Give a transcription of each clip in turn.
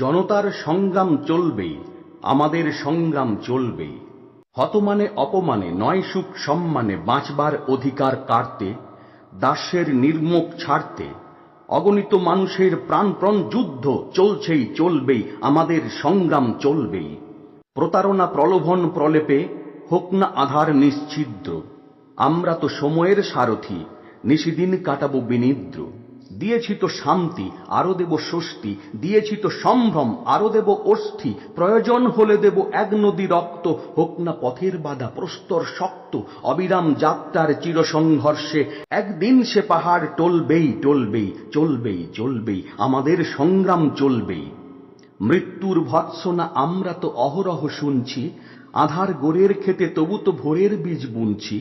জনতার সংগ্রাম চলবেই, আমাদের সংগ্রাম চলবেই। হতমানে অপমানে নয় সুখ সম্মানে বাঁচবার অধিকার কাড়তে দাসের নির্মুখ ছাড়তে, অগণিত মানুষের প্রাণপ্রণ যুদ্ধ চলছেই চলবেই, আমাদের সংগ্রাম চলবেই। প্রতারণা প্রলোভন প্রলেপে হোক না আধার নিশ্ছিদ্র, আমরা তো সময়ের সারথি, নিশিদিন কাটাবো বিনিদ্র। দিয়েছি তো শান্তি, আরও দেব স্বস্তি। দিয়েছি তো সম্ভ্রম, আরও দেব অস্থি। প্রয়োজন হলে দেব এক নদী রক্ত। হোক না পথের বাধা, প্রস্তর শক্ত। অবিরাম যাত্রার চিরসংঘর্ষে। একদিন সে পাহাড় টলবেই টলবেই, চলবেই চলবেই। আমাদের সংগ্রাম চলবেই। মৃত্যুর ভৎসনা আমরা তো অহরহ শুনছি। আধার গোরের খেতে তবু তো ভোরের বীজ বুনছি।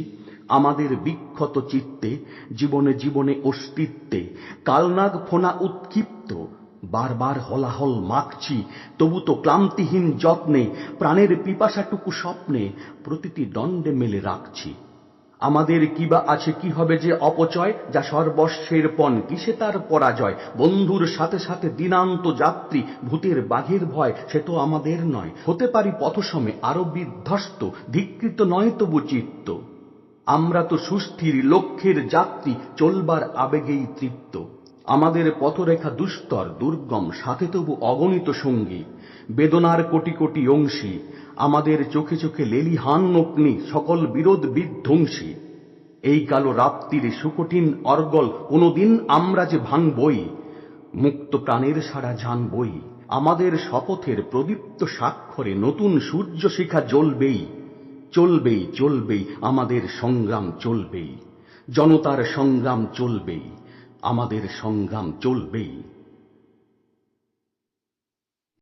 আমাদের বিক্ষত চিত্তে, জীবনে জীবনে অস্তিত্বে, কালনাগ ফোনা উৎক্ষিপ্ত, বারবার হলাহল মাখছি, তবু তো ক্লান্তিহীন যত্নে, প্রাণের পিপাসাটুকু স্বপ্নে প্রতিটি দণ্ডে মেলে রাখছি। আমাদের কিবা আছে, কি হবে যে অপচয়, যা সর্বস্বের পণ, কিসে তার পরাজয়? বন্ধুর সাথে সাথে দিনান্ত যাত্রী, ভূতের বাঘের ভয়, সে তো আমাদের নয়। হতে পারি পথসমে আরও বিধ্বস্ত, ধিকৃত নয় তবু চিত্ত। আমরা তো সুস্থির লক্ষ্যের যাত্রী, চলবার আবেগেই তৃপ্ত। আমাদের পথরেখা দুস্তর, দুর্গম, সাথে তবু অগণিত সঙ্গী। বেদনার কোটি কোটি অংশী, আমাদের চোখে চোখে লেলিহান অগ্নি, সকল বিরোধ বিধ্বংসী। এই কালো রাত্রিরে সুকঠিন অর্গল, কোনোদিন আমরা যে ভাঙবই, মুক্ত প্রাণের সারা জানবই। আমাদের শপথের প্রদীপ্ত স্বাক্ষরে নতুন সূর্য শিখা জ্বলবেই। চলবেই চলবেই আমাদের সংগ্রাম চলবেই। জনতার সংগ্রাম চলবেই আমাদের সংগ্রাম চলবেই।